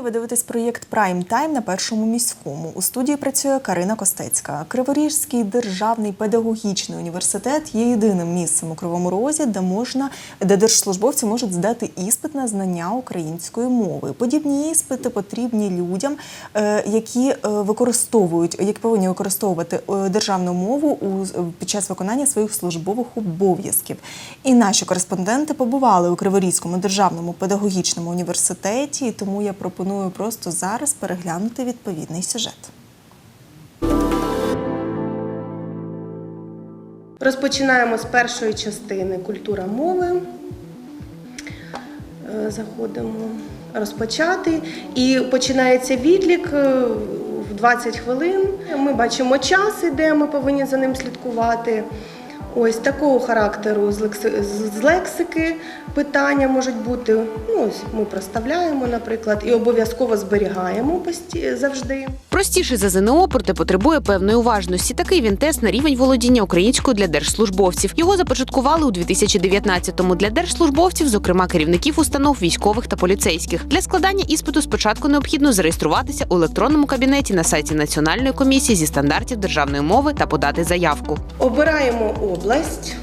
Вітання. Ви дивитесь проєкт Прайм Тайм на першому міському. У студії працює Карина Костецька. Криворіжський державний педагогічний університет є єдиним місцем у Кривому Розі, де можна, де держслужбовці можуть здати іспит на знання української мови. Подібні іспити потрібні людям, е, які е, використовують, які повинні використовувати е, державну мову у під час виконання своїх службових обов'язків. І наші кореспонденти побували у Криворізькому державному педагогічному університеті, тому я пропоную просто зараз переглянути відповідний сюжет. Розпочинаємо з першої частини культура мови. Е, Заходимо розпочати. І починається відлік е, в 20 хвилин. Ми бачимо час, іде, ми повинні за ним слідкувати. Ось такого характеру з лекси- з лексики питання можуть бути. Ну, ось ми проставляємо, наприклад, і обов'язково зберігаємо пості- завжди. Простіший за ЗНО, проте потребує певної уважності. Такий він тест на рівень володіння українською для держслужбовців. Його започаткували у 2019-му для держслужбовців, зокрема керівників установ військових та поліцейських. Для складання іспиту спочатку необхідно зареєструватися у електронному кабінеті на сайті Національної комісії зі стандартів державної мови та подати заявку. Обираємо область,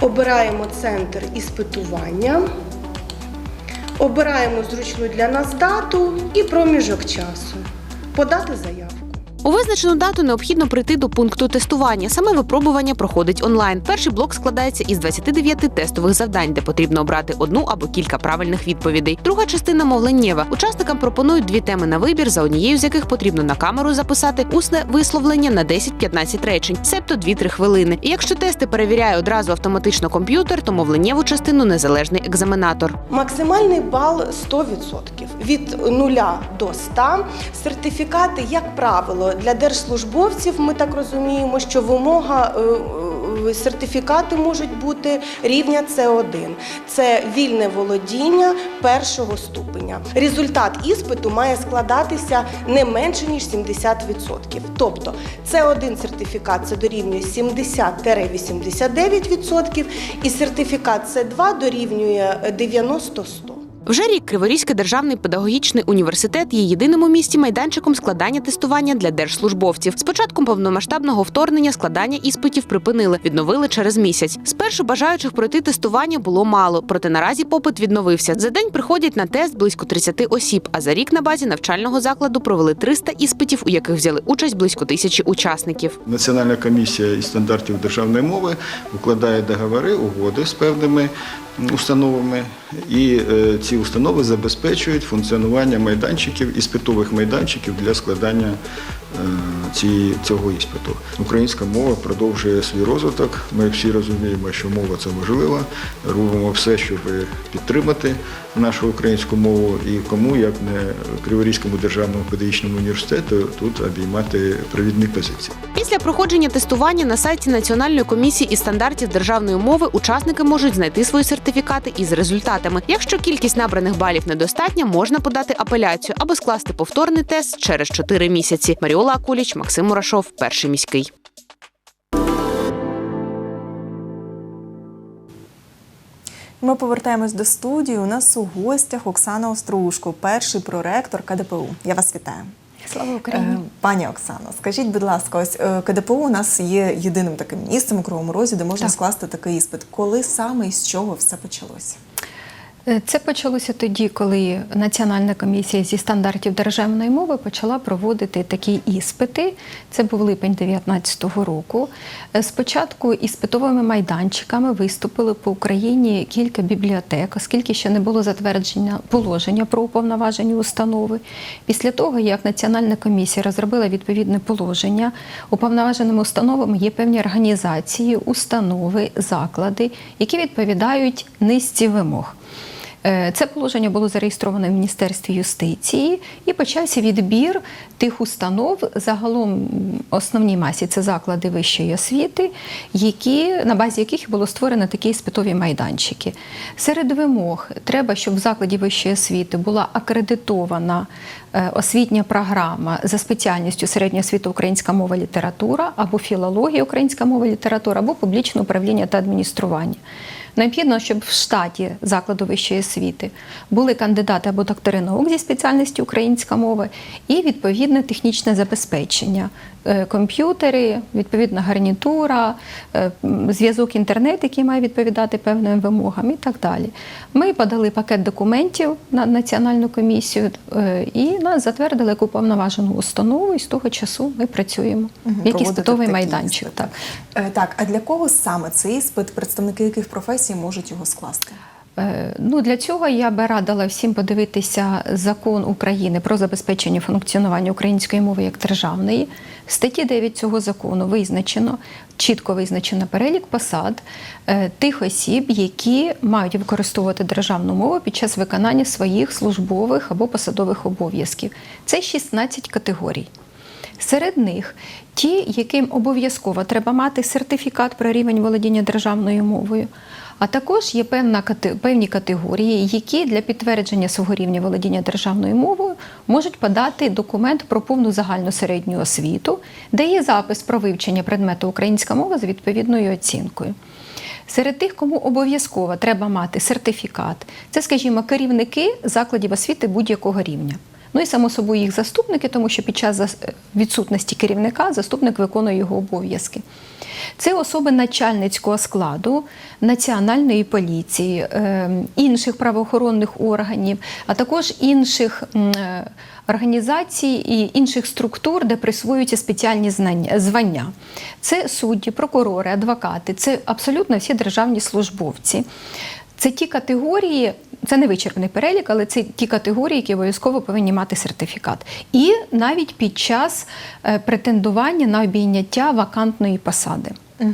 обираємо центр іспитування, обираємо зручну для нас дату і проміжок часу. Подати заявку. У визначену дату необхідно прийти до пункту тестування. Саме випробування проходить онлайн. Перший блок складається із 29 тестових завдань, де потрібно обрати одну або кілька правильних відповідей. Друга частина мовленнєва. Учасникам пропонують дві теми на вибір, за однією з яких потрібно на камеру записати усне висловлення на 10-15 речень, себто 2-3 хвилини. І якщо тести перевіряє одразу автоматично комп'ютер, то мовленнєву частину незалежний екзаменатор. Максимальний бал 100%. Від 0 до 100. Сертифікати, як правило, для держслужбовців ми так розуміємо, що вимога е, е, сертифікати можуть бути рівня С1. Це вільне володіння першого ступеня. Результат іспиту має складатися не менше ніж 70%. Тобто С1 сертифікат це дорівнює 70-89%, і сертифікат С2 дорівнює 90-100%. Вже рік Криворізький державний педагогічний університет є єдиним у місті майданчиком складання тестування для держслужбовців. З початком повномасштабного вторгнення складання іспитів припинили, відновили через місяць. Спершу бажаючих пройти тестування було мало, проте наразі попит відновився. За день приходять на тест близько 30 осіб. А за рік на базі навчального закладу провели 300 іспитів, у яких взяли участь близько тисячі учасників. Національна комісія із стандартів державної мови укладає договори, угоди з певними установами, і е, установи забезпечують функціонування майданчиків, іспитових майданчиків для складання цього іспиту. Українська мова продовжує свій розвиток. Ми всі розуміємо, що мова це важлива. Робимо все, щоб підтримати нашу українську мову. І кому, як не Криворізькому державному педагогічному університету, тут обіймати провідні позиції. Після проходження тестування на сайті Національної комісії із стандартів державної мови учасники можуть знайти свої сертифікати із результатами. Якщо кількість набраних балів недостатня, можна подати апеляцію або скласти повторний тест через 4 місяці. Маріола Акуліч, Максим Мурашов, перший міський. Ми повертаємось до студії. У нас у гостях Оксана Острушко, перший проректор КДПУ. Я вас вітаю. Слава Україні! Е, Пані Оксано, скажіть, будь ласка, ось е, КДПУ у нас є єдиним таким місцем у Кривому Розі, де можна Так. скласти такий іспит. Коли саме і з чого все почалося? Е, Це почалося тоді, коли Національна комісія зі стандартів державної мови почала проводити такі іспити. Це був липень 2019 року. Е, Спочатку іспитовими майданчиками виступили по Україні кілька бібліотек, оскільки ще не було затвердження положення про уповноважені установи. Після того, як Національна комісія розробила відповідне положення, уповноваженими установами є певні організації, установи, заклади, які відповідають низці вимог. Е, Це положення було зареєстроване в Міністерстві юстиції і почався відбір тих установ, загалом основній масі це заклади вищої освіти, які, на базі яких було створено такі іспитові майданчики. Серед вимог треба, щоб в закладі вищої освіти була акредитована е, освітня програма за спеціальністю середня освіта українська мова література або філологія українська мова література, або публічне управління та адміністрування. Необхідно, щоб в штаті закладу вищої освіти були кандидати або доктори наук зі спеціальності українська мова і відповідне технічне забезпечення. Е, Комп'ютери, відповідна гарнітура, е, зв'язок інтернет, який має відповідати певним вимогам, і так далі. Ми подали пакет документів на національну комісію е, і нас затвердили як уповноважену установу, і з того часу ми працюємо. Мгм, Як іспитовий майданчик. Так. Так, а для кого саме цей іспит, представники яких професій можуть його скласти? Е, Ну, для цього я би радила всім подивитися закон України про забезпечення функціонування української мови як державної. В статті 9 цього закону визначено, чітко визначено перелік посад е, тих осіб, які мають використовувати державну мову під час виконання своїх службових або посадових обов'язків. Це 16 категорій. Серед них ті, яким обов'язково треба мати сертифікат про рівень володіння державною мовою. А також є певна певні категорії, які для підтвердження свого рівня володіння державною мовою можуть подати документ про повну загальну середню освіту, де є запис про вивчення предмету українська мова з відповідною оцінкою. Серед тих, кому обов'язково треба мати сертифікат, це, скажімо, керівники закладів освіти будь-якого рівня. Ну і само собою їх заступники, тому що під час відсутності керівника заступник виконує його обов'язки. Це особи начальницького складу національної поліції, е, інших правоохоронних органів, а також інших е, організацій і інших структур, де присвоюються спеціальні звання. Це судді, прокурори, адвокати, це абсолютно всі державні службовці. Це ті категорії, це не вичерпний перелік, але це ті категорії, які обов'язково повинні мати сертифікат. І навіть під час е, претендування на обійняття вакантної посади. Угу.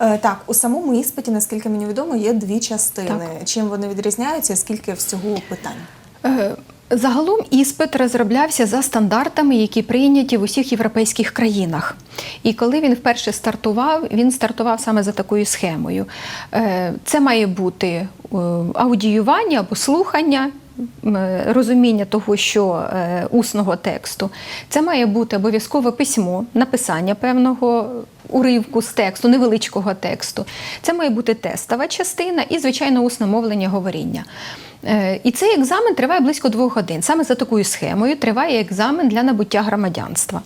Е, так, у самому іспиті, наскільки мені відомо, є дві частини. Чим вони відрізняються, скільки всього питань? Е, Загалом іспит розроблявся за стандартами, які прийняті в усіх європейських країнах. І коли він вперше стартував, він стартував саме за такою схемою. Е, Це має бути е, аудіювання або слухання. е, Розуміння того, що усного тексту, це має бути обов'язкове письмо, написання певного уривку з тексту, невеличкого тексту. Це має бути тестова частина і, звичайно, усне мовлення говоріння. Е, І цей екзамен триває близько двох годин. Саме за такою схемою триває екзамен для набуття громадянства.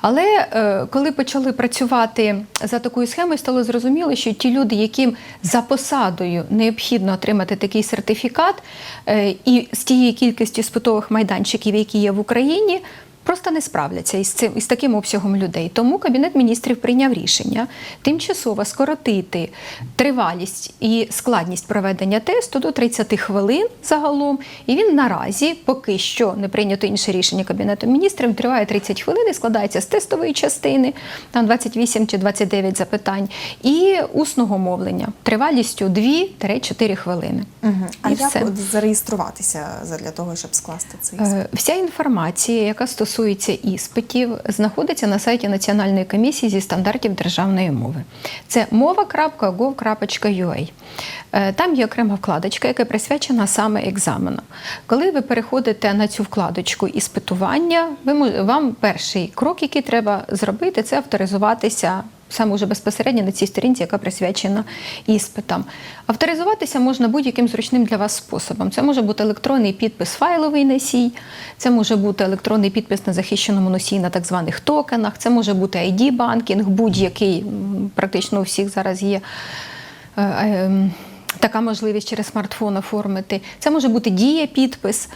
Але е, коли почали працювати за такою схемою, стало зрозуміло, що ті люди, яким за посадою необхідно отримати такий сертифікат, е, і з тією кількістю спитових майданчиків, які є в Україні, Просто не справляться із цим із таким обсягом людей. Тому кабінет міністрів прийняв рішення тимчасово скоротити тривалість і складність проведення тесту до 30 хвилин загалом. І він наразі, поки що не прийнято інше рішення кабінету міністрів, триває 30 хвилин і складається з тестової частини, там 28 чи 29 запитань, і усного мовлення тривалістю 2-4 хвилини. Угу. А І як все. зареєструватися для того, щоб скласти цей іспит? Е, Вся інформація, яка стосується іспитів, знаходиться на сайті Національної комісії зі стандартів державної мови. Це mova.gov.ua. Е, Там є окрема вкладочка, яка присвячена саме екзамену. Коли ви переходите на цю вкладочку іспитування, вам перший крок, який треба зробити, це авторизуватися саме уже безпосередньо на цій сторінці, яка присвячена іспитам. Авторизуватися можна будь-яким зручним для вас способом. Це може бути електронний підпис файловий носій, це може бути електронний підпис на захищеному носії на так званих токенах, це може бути ID-банкінг, будь-який, практично у всіх зараз є. е, е, Така можливість через смартфон оформити. Це може бути дія підпис.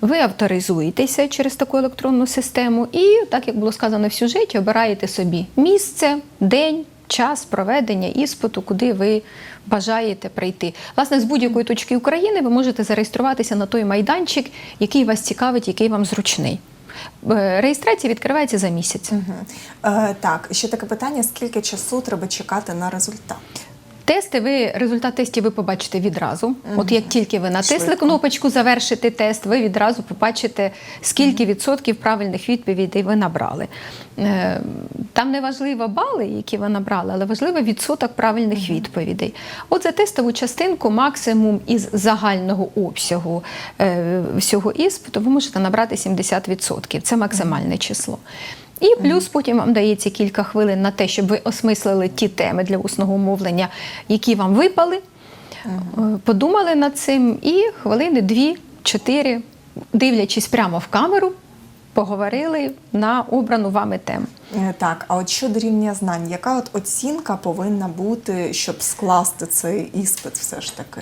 Ви авторизуєтеся через таку електронну систему, і, так як було сказано в сюжеті, обираєте собі місце, день, час проведення іспиту, куди ви бажаєте прийти. Власне, з будь-якої точки України ви можете зареєструватися на той майданчик, який вас цікавить, який вам зручний. Е, Реєстрація відкривається за місяць. Е, так, ще таке питання: скільки часу треба чекати на результат? Тести ви результат тестів ви побачите відразу. От як тільки ви натисли Швидко. кнопочку завершити тест, ви відразу побачите, скільки відсотків правильних відповідей ви набрали. Е, Там не важливо бали, які ви набрали, але важливо відсоток правильних відповідей. От за тестову частинку максимум із загального обсягу е, всього іспиту ви можете набрати 70%. Це максимальне число. І плюс потім вам дається кілька хвилин на те, щоб ви осмислили ті теми для усного мовлення, які вам випали. Е, Подумали над цим і хвилини дві-чотири, дивлячись прямо в камеру, поговорили на обрану вами тему. Е, Так, а от щодо рівня знань, яка от оцінка повинна бути, щоб скласти цей іспит все ж таки?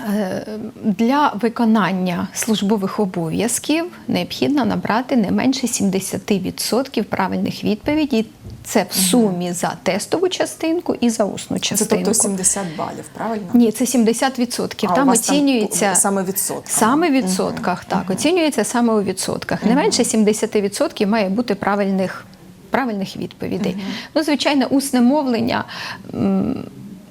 Е, Для виконання службових обов'язків необхідно набрати не менше 70% правильних відповідей. Це в сумі за тестову частинку і за усну Це тобто 70 балів, правильно? Ні, це 70%. А, у там вас оцінюється по- саме відсотками. Саме в відсотках, так, оцінюється саме у відсотках. Не менше 70% має бути правильних, правильних відповідей. Ну, звичайно, усне мовлення.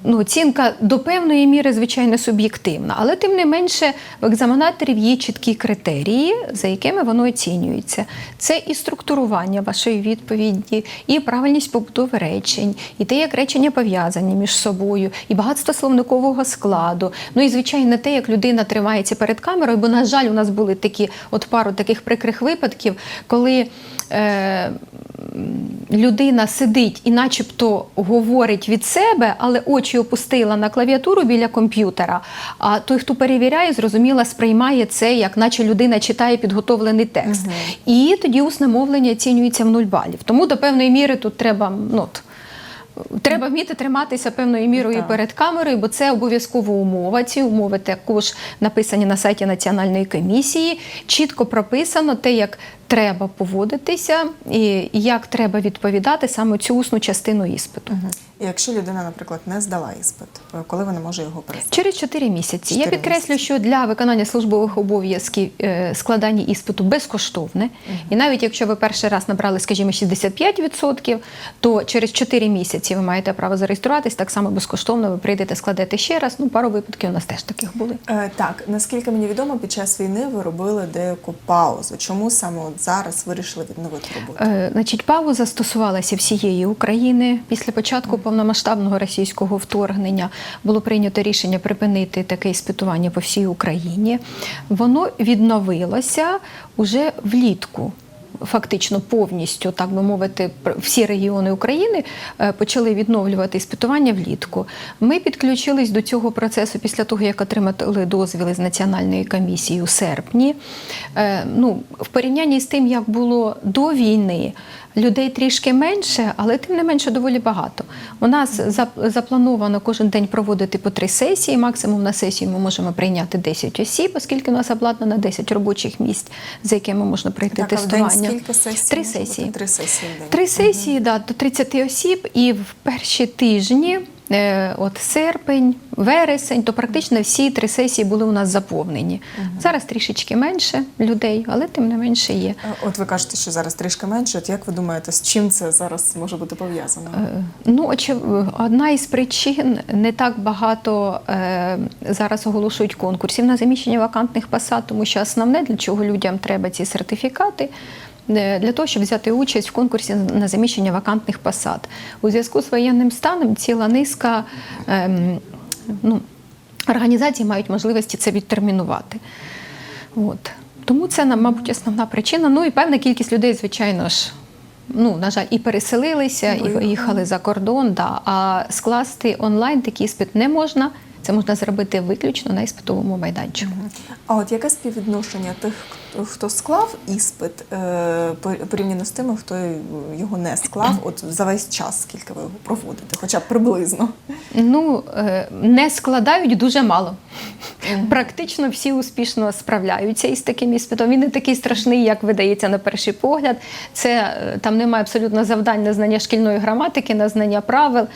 Ну, оцінка до певної міри, звичайно, суб'єктивна, але тим не менше в екзаменаторів є чіткі критерії, за якими воно оцінюється. Це і структурування вашої відповіді, і правильність побудови речень, і те, як речення пов'язані між собою, і багатство словникового складу. Ну і звичайно, те, як людина тримається перед камерою, бо, на жаль, у нас були такі от пару таких прикрих випадків, коли. Е, людина сидить і начебто говорить від себе, але очі опустила на клавіатуру біля комп'ютера. А той, хто перевіряє, зрозуміло, сприймає це, як наче людина читає підготовлений текст. І тоді усне мовлення оцінюється в нуль балів. Тому до певної міри тут треба. Ну, от, Треба вміти триматися певною мірою Так. перед камерою, бо це обов'язкова умова. Ці умови також написані на сайті Національної комісії. Чітко прописано те, як треба поводитися і як треба відповідати саме цю усну частину іспиту. І Якщо людина, наприклад, не здала іспит, е, коли вона може його перестати? Через 4 місяці. Я Чотири підкреслю, що для виконання службових обов'язків е, складання іспиту безкоштовне. І навіть якщо ви перший раз набрали, скажімо, 65%, то через 4 місяці ви маєте право зареєструватись. Так само безкоштовно ви прийдете, складете ще раз. Ну, пару випадків у нас теж таких були. Е, так, наскільки мені відомо, під час війни ви робили деяку паузу. Чому саме от зараз вирішили відновити роботу? Е, Значить, пауза стосувалася всієї України. Після початку повномасштабного російського вторгнення було прийнято рішення припинити таке іспитування по всій Україні. Воно відновилося уже влітку. Фактично повністю, так би мовити, всі регіони України е, почали відновлювати іспитування влітку. Ми підключились до цього процесу після того, як отримали дозвіли з національної комісії у серпні. Е, Ну, в порівнянні з тим, як було до війни, людей трішки менше, але тим не менше доволі багато. У нас заплановано кожен день проводити по три сесії. Максимум на сесію ми можемо прийняти 10 осіб, оскільки у нас обладнано 10 робочих місць, за якими можна пройти Так, а в день тестування. скільки сесій? Три сесії. Три сесії. Три сесії, да, до 30 осіб, і в перші тижні, от серпень, вересень, то практично всі три сесії були у нас заповнені. Зараз трішечки менше людей, але тим не менше є. Е, От ви кажете, що зараз трішки менше. От як ви думаєте, з чим це зараз може бути пов'язано? Е, Ну, очев... одна із причин не так багато е, зараз оголошують конкурсів на заміщення вакантних посад, тому що основне, для чого людям треба ці сертифікати. Е, Для того, щоб взяти участь в конкурсі на заміщення вакантних посад. У зв'язку з воєнним станом ціла низка ем, ну, організацій мають можливості це відтермінувати. От. Тому це, мабуть, основна причина. Ну і певна кількість людей, звичайно ж, ну, на жаль, і переселилися, і Виїхали. виїхали за кордон. Да. А скласти онлайн такий іспит не можна. Це можна зробити виключно на іспитовому майданчику. А от яке співвідношення тих, хто- склав іспит е, порівняно з тими, хто його не склав, от за весь час, скільки ви його проводите, хоча б приблизно? Ну, е, не складають дуже мало. Практично всі успішно справляються із таким іспитом. Він не такий страшний, як видається на перший погляд. Це е, там немає абсолютно завдань на знання шкільної граматики, на знання правил.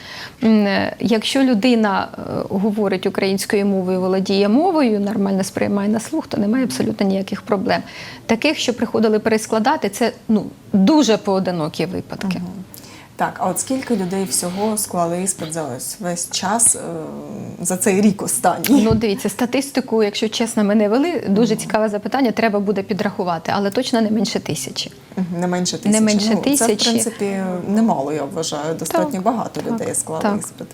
Якщо людина говорить українською мовою, володіє мовою, нормально сприймає на слух, то немає абсолютно ніяких проблем. Таких, що приходили перескладати, це ну дуже поодинокі випадки. Так, а от скільки людей всього склали іспит за ось весь час е, за цей рік останній? Ну, дивіться, статистику, якщо чесно, ми не вели. Дуже цікаве запитання, треба буде підрахувати, але точно не менше тисячі. Не менше тисячі. Не менше ну, Це, в принципі, немало, я вважаю. Достатньо Так, багато так, людей склали так. іспит.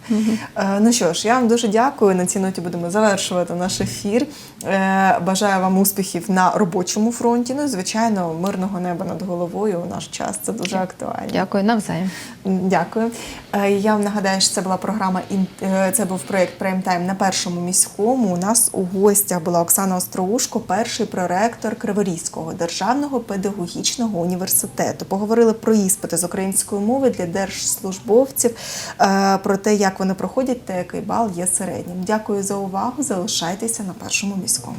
Е, ну що ж, я вам дуже дякую. На цій ноті будемо завершувати наш ефір. Е, бажаю вам успіхів на робочому фронті. Ну і, звичайно, мирного неба над головою у наш час. Це дуже актуально. Дякую, навзаєм. Дякую. Е, Я вам нагадаю, що це була програма «Ін- е, це був проєкт Прайм-тайм на першому міському. У нас у гостях була Оксана Остроушко, перший проректор Криворізького державного педагогічного університету. Поговорили про іспити з української мови для держслужбовців, е, про те, як вони проходять та який бал є середнім. Дякую за увагу. Залишайтеся на першому міському.